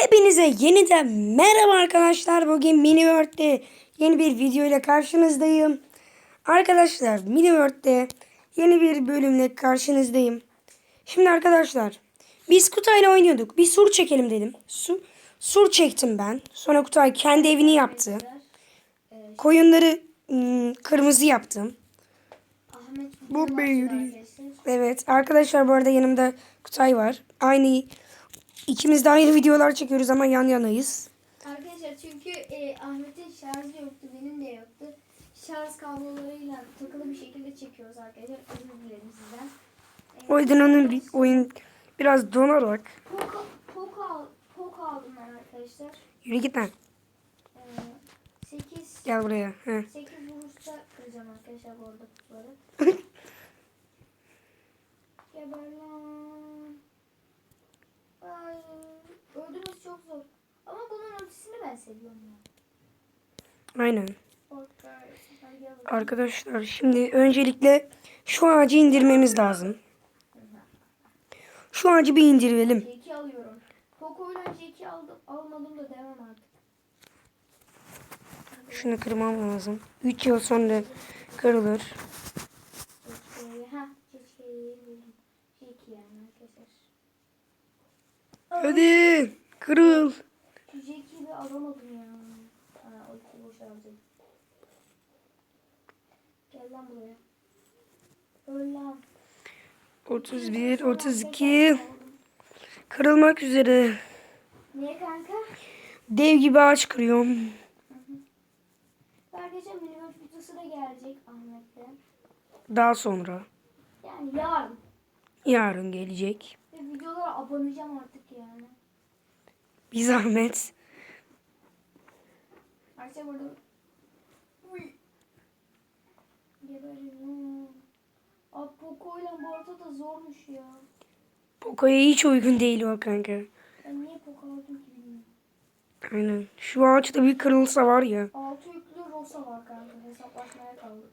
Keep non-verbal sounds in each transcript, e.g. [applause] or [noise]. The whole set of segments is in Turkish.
Hepinize yeniden merhaba arkadaşlar. Bugün Mini World'de yeni bir video ile karşınızdayım. Arkadaşlar Mini World'de yeni bir bölümle karşınızdayım. Şimdi arkadaşlar biz Kutay'la oynuyorduk. Bir sur çekelim dedim. Su, sur çektim ben. Sonra Kutay kendi evini yaptı. Koyunları ım, kırmızı yaptım. Bu arkadaşlar. Evet arkadaşlar bu arada yanımda Kutay var. Aynı ikimiz de aynı videolar çekiyoruz ama yan yanayız. Arkadaşlar çünkü e, Ahmet'in şarjı yoktu, benim de yoktu. Şarj kablolarıyla takılı bir şekilde çekiyoruz arkadaşlar. Özür dilerim sizden. E, O yüzden onun bir oyun biraz donarak. Poco, Poco, al, Poco aldım ben arkadaşlar. Yürü git lan. E, 8, Gel buraya. He. 8 vuruşta kıracağım arkadaşlar bu arada kutuları. [laughs] Geber lan. Ay, öldürmesi çok zor. Ama bunun ötesini ben seviyorum ya. Aynen. Arkadaşlar şimdi öncelikle şu ağacı indirmemiz lazım. Şu ağacı bir indirelim. Jack'i alıyorum. Poco'yla Jack'i aldım. Almadım da demem artık. Şunu kırmam lazım. 3 yıl sonra kırılır. Jack'i. Ha, Jack'i buldum. Jack yani arkadaşlar. Hadi kırıl. Şu Jack'i de alamadım ya. Ha, o boş harcadım. Gel lan buraya. Öl lan. 31, 32. Kırılmak üzere. Niye kanka? Dev gibi ağaç kırıyorum. Arkadaşlar minimum videosu da gelecek Ahmet'te. Daha sonra. Yani yarın. Yarın gelecek. Ve videolara aboneceğim artık yani. Bir zahmet. Arkadaşlar burada Uy. Geberim. Abi Poco'yla bu arada da zormuş ya. Poco'ya hiç uygun değil o kanka. Ben niye Poco aldım ki bilmiyorum. Aynen. Şu ağaçta bir kırılsa var ya. Altı yüklü Rosa var kanka. Hesaplaşmaya kaldık.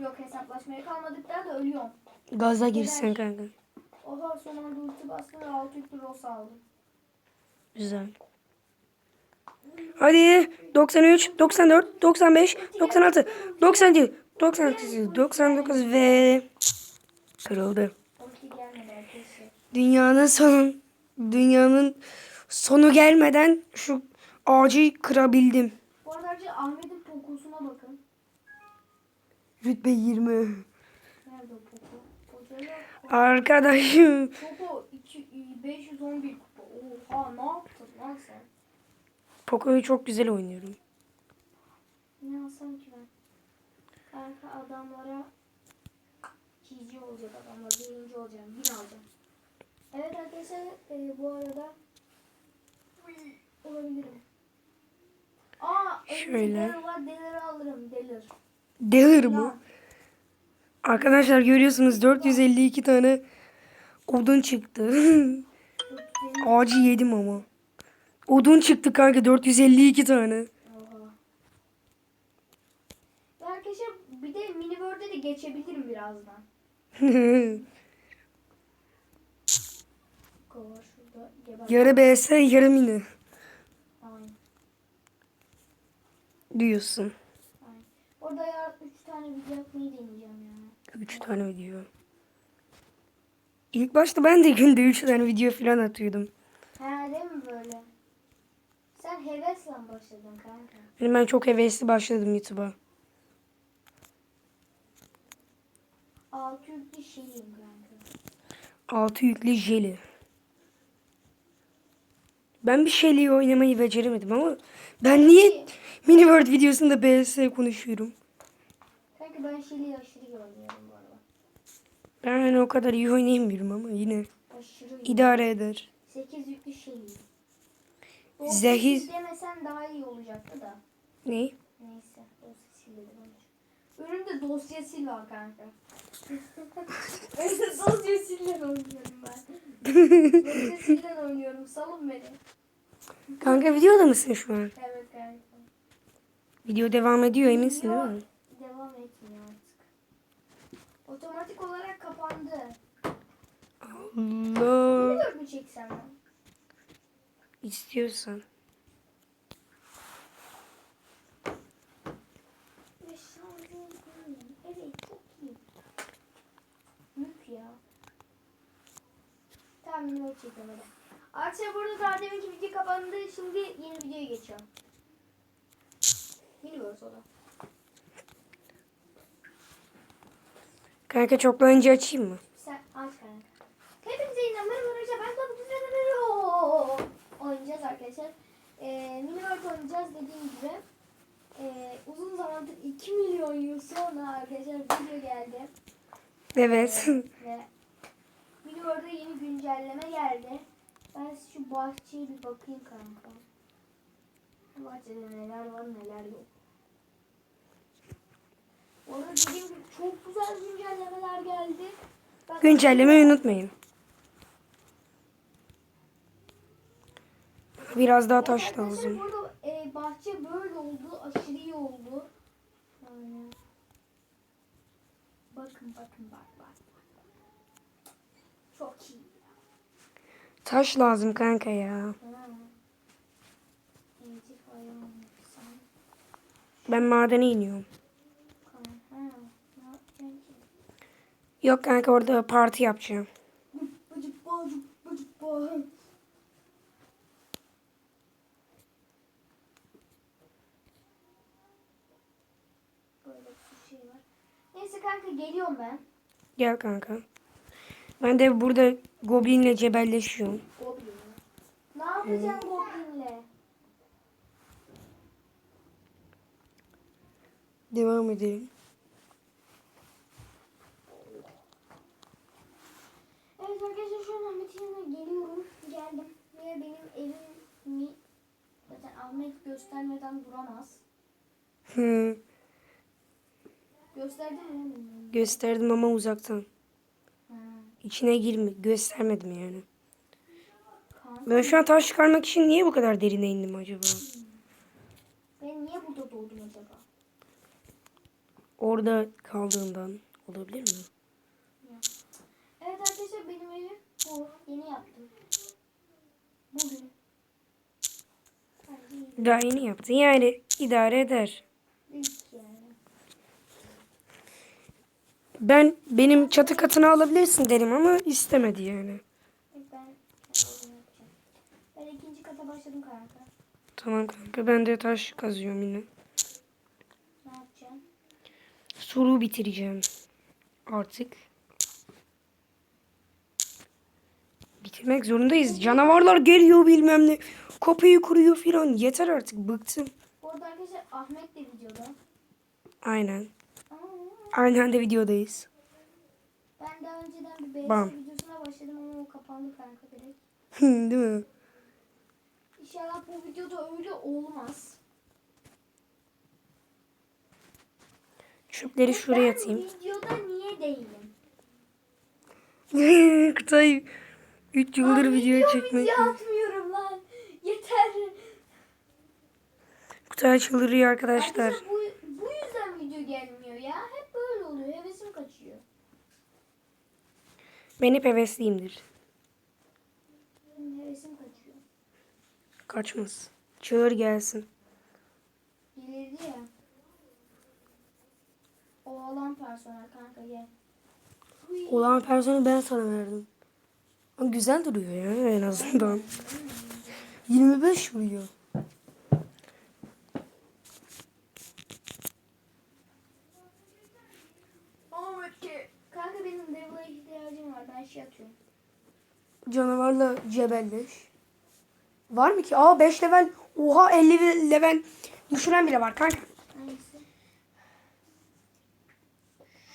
Yok hesaplaşmaya kalmadık de ölüyorum. Gaza girsen kanka. Oha son anda ulti bastım ve altı yüklü Rosa aldım. Güzel. Hadi 93, 94, 95, 96, 97, 98, 99 ve kırıldı. Dünyanın sonu dünyanın sonu gelmeden şu ağacı kırabildim. Bu arada arkadaşlar Ahmet'in Poco'suna bakın. Rütbe 20. Nerede o? Poco yok. Arkadaşım Poco 2, 511 kupa. Oha ne yaptın lan sen? Poco'yu çok güzel oynuyorum. Ne alsam ki ben? Kanka adamlara ikinci olacak adamlar. Birinci olacağım. Bin alacağım. Evet arkadaşlar e, bu arada olabilirim. Aa Şöyle. Delir alırım. Delir. Delir mi? Arkadaşlar görüyorsunuz 452 tane odun çıktı. [laughs] Ağacı yedim ama. Odun çıktı kanka 452 tane. Arkadaşlar bir de mini world'e de geçebilirim birazdan. [laughs] Yarı BS yarı mini Aynen. diyorsun. Aynen. Orada ya 3 tane video yapmayı deneyeceğim yani. 3 tane video. İlk başta ben de günde 3 tane video falan atıyordum. Değil mi böyle? Sen hevesle başladın kanka. Benim ben çok hevesli başladım YouTube'a. Altı yüklü şeyim kanka. 6 yüklü jeli. Ben bir şeyliği oynamayı beceremedim ama ben niye mini world videosunda BS konuşuyorum? Kanka ben şeyi aşırı oynuyorum. Ben hani o kadar iyi oynayamıyorum ama yine Aşırı iyi. idare eder. 8 yüklü şeyim. Zehir- demesen daha iyi olacaktı da. Ne? Neyse. Dosya sildi Önümde dosya sil var kanka. Önümde dosya silden oynuyorum ben. dosya silden oynuyorum. Salın beni. Kanka videoda mısın şu an? Evet kanka. Video devam ediyor eminsin değil mi? Devam etmiyor. Otomatik olarak kapandı. Allah. Biliyor mu çeksem ben? İstiyorsan. Ve şarjım Evet çok iyi. Mük ya. Tamam çekelim hadi. Arkadaşlar burada daha deminki video kapandı. Şimdi yeni videoya geçiyorum. Minibot o da. Kanka çoklayınca açayım mı? Sen aç kanka. Hepinize merhaba arkadaşlar. Ben Tabii Düzen'e Oynayacağız arkadaşlar. Ee, Minibot oynayacağız dediğim gibi. Ee, uzun zamandır 2 milyon yıl sonra arkadaşlar video geldi. Evet. Ve Miniworld'a yeni güncelleme geldi. Ben şu bahçeye bir bakayım kanka. Bahçede neler var neler yok. Arada dediğim gibi çok güzel güncellemeler geldi. Ben Güncellemeyi unutmayın. Biraz daha Evet taş arkadaşlar, lazım. Burada e, bahçe böyle oldu. Aşırı iyi oldu. Yani. Bakın bakın bak bak. Çok iyi. Taş lazım kanka ya. Ha. Ben madene iniyorum. Kanka. Ne yapacaksın ki? Yok kanka orada parti yapacağım. Şey. Neyse kanka geliyorum ben. Gel kanka. Ben de burada goblinle cebelleşiyorum. Goblin. Ne yapacağım Goblin'le? Devam edelim. Evet arkadaşlar yanına geliyorum. Geldim. Ve benim evimi zaten Ahmet göstermeden duramaz. Hı, Gösterdi mi? Gösterdim ama uzaktan. Ha, İçine girme, göstermedim yani. kanka. Ben şu an taş çıkarmak için niye bu kadar derine indim acaba? Ben niye burada doğdum acaba? Orada kaldığından olabilir mi? Evet arkadaşlar benim evim bu. Yeni yaptım. Bugün. Daha yeni yaptın yani idare eder. Ben benim çatı katını alabilirsin derim ama istemedi yani. Evet, ben. Ben ikinci kata başladım kanka. Tamam kanka ben de taş kazıyorum yine. Ne yapacağım? Suru bitireceğim artık. Bitirmek zorundayız. Canavarlar geliyor bilmem ne. Kapıyı kuruyor filan. Yeter artık bıktım. Bu arada arkadaşlar Ahmet de videoda. Aynen. Aynen de videodayız. Ben daha önceden bir BS Bam. videosuna başladım ama o kapandı kanka direkt. Değil mi? İnşallah bu videoda öyle olmaz. Çöpleri şuraya ben atayım. videoda niye değilim? [laughs] Kutay 3 yıldır Lan video çekmek. Atmıyorum lan. Yeter. Kutay çıldırıyor arkadaşlar. Arkadaşlar bu, bu yüzden video gelmiyor ya. Hep böyle oluyor. Hevesim kaçıyor. Ben hep hevesliyimdir. Benim hevesim kaçıyor. Kaçmaz. Çağır gelsin. Gelirdi ya. Oğlan personel kanka gel. Olan personeli ben sana verdim. Güzel duruyor ya en azından. 25 vuruyor. Kanka benim level'a ihtiyacım var. Ben şey atıyorum. Canavarla cebelleş. Var mı ki? Aa 5 level. Oha 50 level düşüren bile var kanka. Hangisi?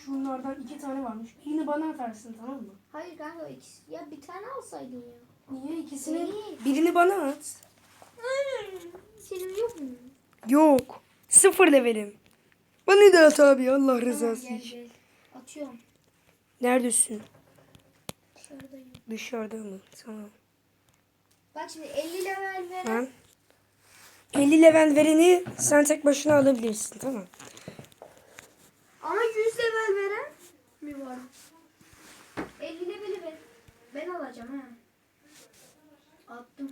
Şunlardan iki tane varmış. Birini bana atarsın tamam mı? Hayır kanka ikisi. Ya bir tane alsaydın ya. Niye ikisini? Niye? Birini bana at. Senin yok mu? Yok. Sıfır levelim. Bana da at abi Allah Tamam, rızası gel, için. gel. Atıyorum. Neredesin? Dışarıdayım. Dışarıda mı? Tamam. Bak şimdi 50 level veren. Ben 50 level vereni sen tek başına alabilirsin tamam. Ama 100 level veren mi var? 50 leveli ben, ben alacağım ha. Attım.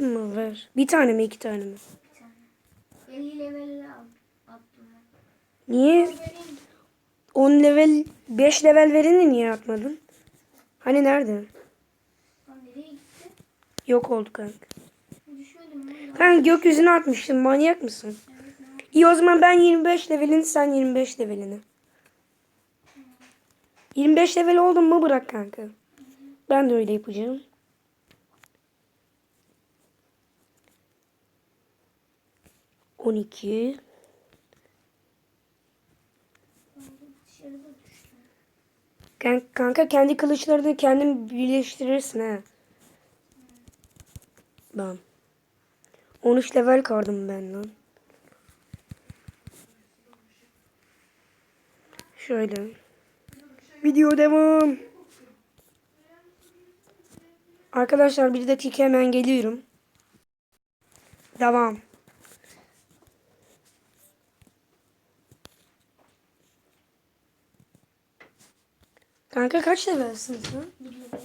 Attın mı ver. Bir tane mi iki tane mi? Bir tane. 50 level. Attım. Niye Vereyim. 10 level 5 level vereni niye atmadın? Hani nerede? Lan nereye gitti? Yok oldu kanka. Kanka gökyüzüne atmıştın manyak mısın? İyi o zaman ben 25 levelini sen 25 levelini. 25 level oldun mu bırak kanka. Ben de öyle yapacağım. On iki. Dışarıda düştüm. Kan- Kanka kendi kılıçlarını kendin birleştirirsin ha. Tamam. 13 level kaldım ben lan. Şöyle. Video devam. Arkadaşlar bir dakika hemen geliyorum. Devam. Kanka kaç levelsin sen? 25.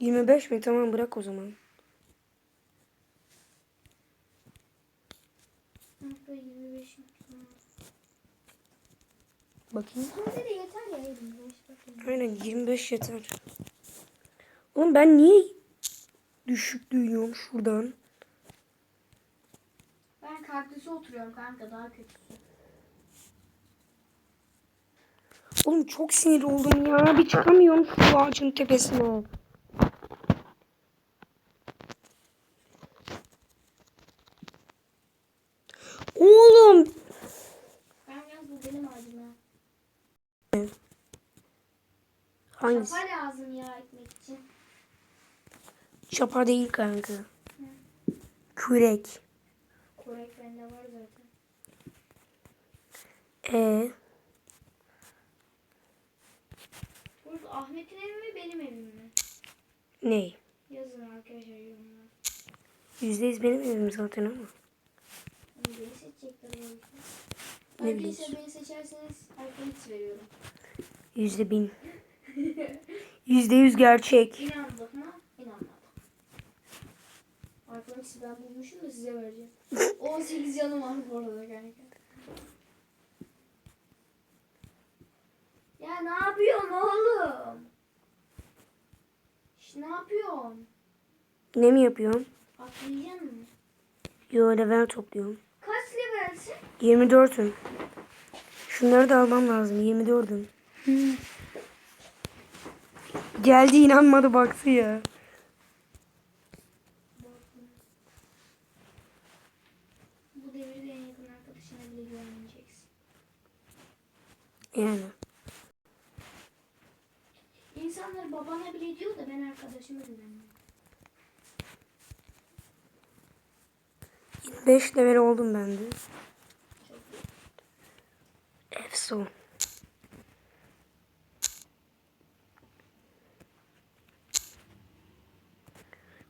25 mi? Tamam bırak o zaman. Nokta 25. Bakayım. Bende de yeter ya 25 bakayım. Aynen 25 yeter. Oğlum ben niye düşük duyuyorum şuradan? Ben kaktüse oturuyorum kanka daha kötüsü. Oğlum çok sinir oldum ya. Bir çıkamıyorum şu ağacın tepesine. Oğlum. Ben yalnız bu benim ağacım ha. Hangisi? Çapa lazım ya ekmek için. Çapa değil kanka. Kürek. Korek bende var zaten. E Ahmet'in evi mi benim evim mi? ne? Yazın arkadaşlar yorumlara. Yüzdeyiz benim evim zaten ama. Hani beni seçecekler yüzden. Ne Arkadaşlar biliyorsun? beni seçerseniz Arkadaş veriyorum. Yüzde bin. [laughs] Yüzde yüz gerçek. İnandık mı? İnanmadık. Arkadaşlar ben bulmuşum da size vereceğim. [laughs] 18 canım var bu arada kanka. Ne yapıyorsun oğlum? Şş, ne yapıyorsun? Ne mi yapıyorum? Atlayacaksın mı? Yo level topluyorum. Kaç levelsin? 24'üm. Şunları da almam lazım. 24'üm. Geldi inanmadı baktı ya. Bu devirde en yakın arkadaşına bile güvenmeyeceksin. Yani. İnsanlar babana bile diyor da ben arkadaşıma güvenmiyorum. 25 level oldum ben de. Çok iyi. Efso.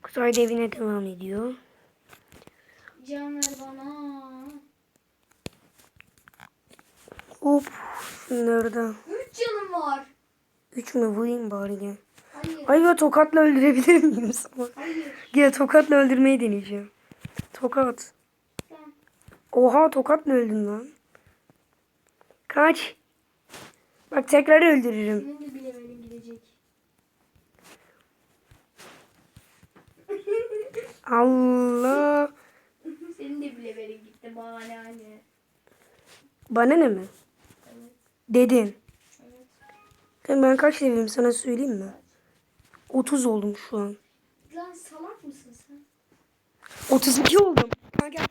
Kutay da evine devam ediyor. Can ver bana. Hop. Da. Üç canım var. Üç mü vurayım bari gel. Hayır. Ay ya tokatla öldürebilir miyim [laughs] sana? Hayır. Gel tokatla öldürmeyi deneyeceğim. Tokat. Sen. Oha tokatla öldün lan. Kaç. Bak tekrar öldürürüm. Senin de bile verin gidecek. [laughs] Allah. Senin de bile verin gitti bahane hani. Bana ne mi? Evet. Dedin. Kanka Ben kaç levelim sana söyleyeyim mi? 30 oldum şu an. Lan salak mısın sen? 32 oldum. Kanka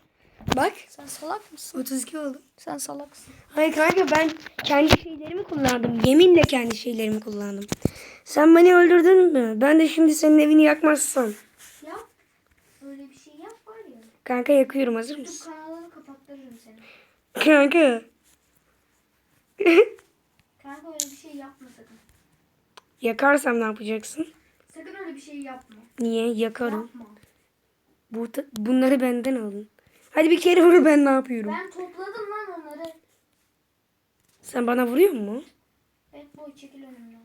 bak Sen salak mısın? 32 oldum. Sen salaksın. Hayır kanka ben kendi şeylerimi kullandım. Yeminle kendi şeylerimi kullandım. Sen beni öldürdün mü? Ben de şimdi senin evini yakmazsam. Yap. Öyle bir şey yap var ya. Kanka yakıyorum hazır YouTube mısın? kanalını kapattırırım seni. Kanka. [laughs] Kanka öyle bir şey yapma sakın. Yakarsam ne yapacaksın? Sakın öyle bir şey yapma. Niye? Yakarım. Yapma. Bu, bunları benden alın. Hadi bir kere vur ben ne yapıyorum? Ben topladım lan onları. Sen bana vuruyor mu? Evet boy çekil önümden.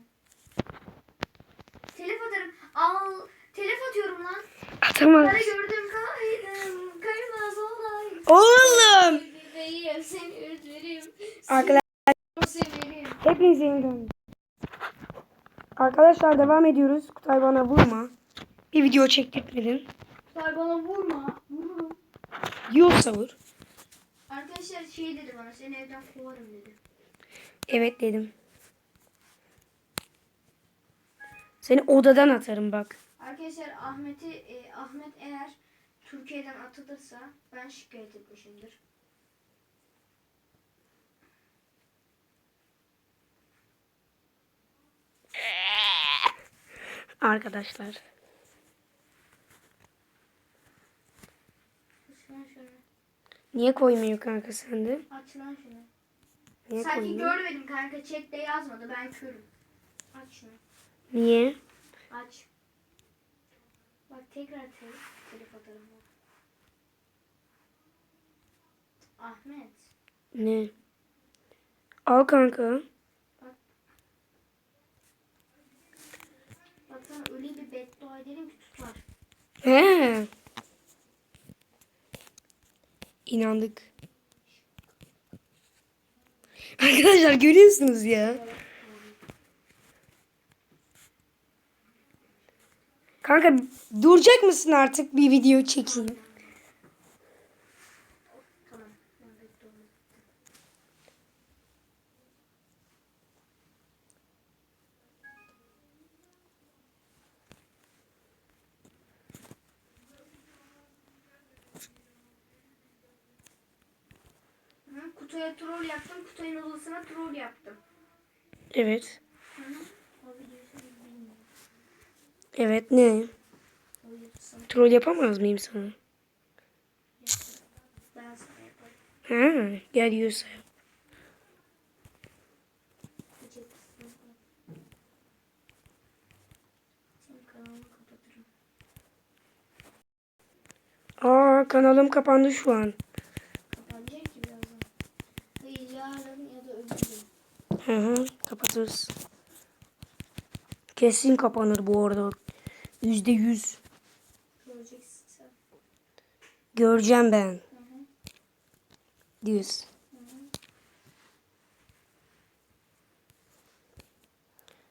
Telef atarım. Al. Telef atıyorum lan. Atamaz. Kara gördüm kaydım. Kaymaz olay. Oğlum. Bebeğim seni üzerim. Arkadaşlar. Hepinize yeniden. Arkadaşlar devam ediyoruz. Kutay bana vurma. Bir video çektirtmedin. Say bana vurma. Vururum. Yiyorsa vur. Arkadaşlar şey dedi bana seni evden kovarım dedi. Evet dedim. Seni odadan atarım bak. Arkadaşlar Ahmet'i e, Ahmet eğer Türkiye'den atılırsa ben şikayet etmişimdir. Arkadaşlar. Niye koymuyor kanka sende? Aç lan şunu. Niye Sanki koymuyor? görmedim kanka chatte yazmadı ben körüm. Aç şunu. Niye? Aç. Bak tekrar te telif atarım. Ahmet. Ne? Al kanka. Bak sana öyle bir beddua ederim ki tutar. He. İnandık. Arkadaşlar görüyorsunuz ya. Kanka duracak mısın artık bir video çekeyim? Tamam. Ben beddua Kutuya troll yaptım. Kutunun odasına troll yaptım. Evet. Hı hı. Evet ne? Troll yapamaz mıyım sana? Ben sana yaparım. Ha, gel kapatırım. Aa kanalım kapandı şu an. Kapanacak ki birazdan. Hayır yarın ya da öbür gün. Hı hı kapatırız. Kesin kapanır bu arada. Yüzde yüz. Göreceğim ben. Hı hı. Hı hı.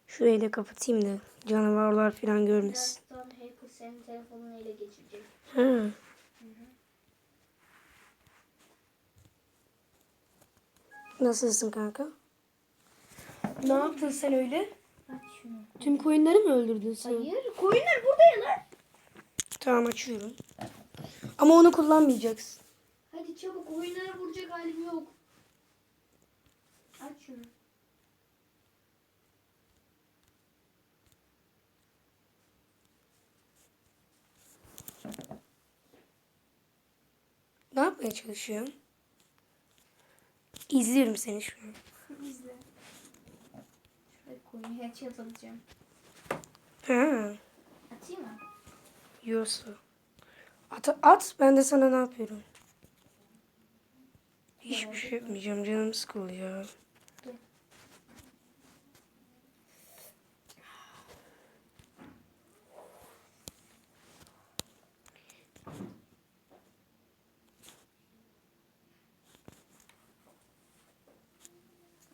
Şurayı da kapatayım da canavarlar falan görmesin. Birazdan hacker senin telefonunu ele geçirecek. Ha. Nasılsın kanka? Ne yaptın sen öyle? Aç şunu. Tüm koyunları mı öldürdün sen? Hayır. Koyunlar burada ya lan. Tamam açıyorum. Ama onu kullanmayacaksın. Hadi çabuk koyunlara vuracak halim yok. Aç şunu. Ne yapmaya çalışıyorsun? İzliyorum seni şu an. Koyun headshot atacağım. Ha. Atayım mı? Yiyorsa. At, at ben de sana ne yapıyorum? Hiçbir şey yapmayacağım canım sıkılıyor.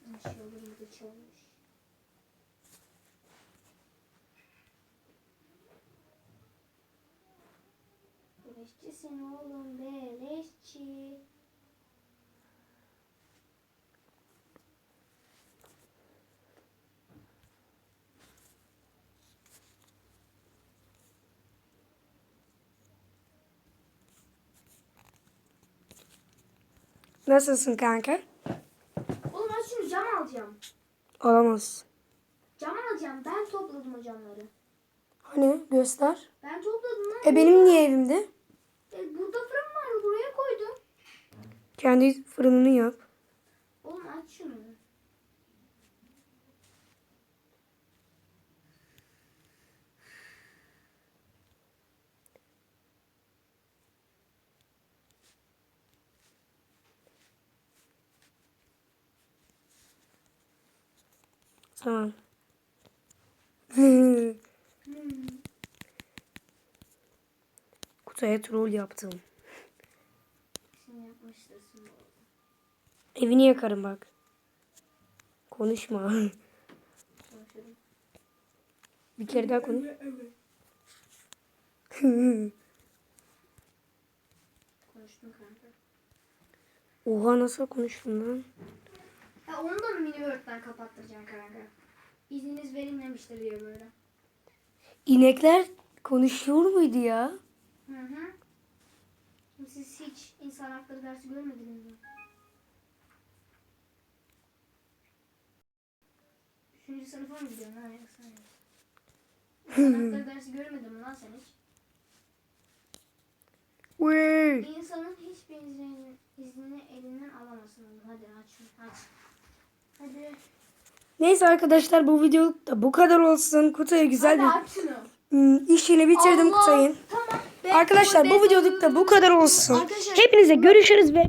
Bir şey olur mu da çalmış. Beleşçisin oğlum beleşçi. Nasılsın kanka? Oğlum aç şunu cam alacağım. Olamaz. Cam alacağım. Ben topladım o camları. Hani göster. Ben topladım lan. E benim niye evimde? E, burada fırın var. Buraya koydum. Kendi fırınını yap. Oğlum aç şunu. Tamam. Hmm. Kutaya troll yaptım. Şimdi yapmıştırsın bu arada. Evini yakarım bak. Konuşma. [laughs] Bir kere daha konuş. [laughs] Konuştum kanka. Oha nasıl konuştun lan? Ya onu da mini Word'den kapattıracaksın kanka? İzniniz verilmemiştir diyor böyle. İnekler konuşuyor muydu ya? Hı hı. Siz hiç insan hakları dersi görmediniz mi? Üçüncü sınıfa mı gidiyorsun lan yoksa? İnsan hakları [laughs] dersi görmedin mi lan sen hiç? Wey. İnsanın hiçbir iznini, iznini elinden alamazsın. Hadi aç şunu aç. Hadi. Neyse arkadaşlar bu videoluk da bu kadar olsun. Kutaya güzel Hadi bir aç şunu. Hmm, işini bitirdim Allah! Kutay'ın. Tamam. Arkadaşlar bu videoluk da bu kadar olsun. Arkadaşlar- Hepinize görüşürüz ve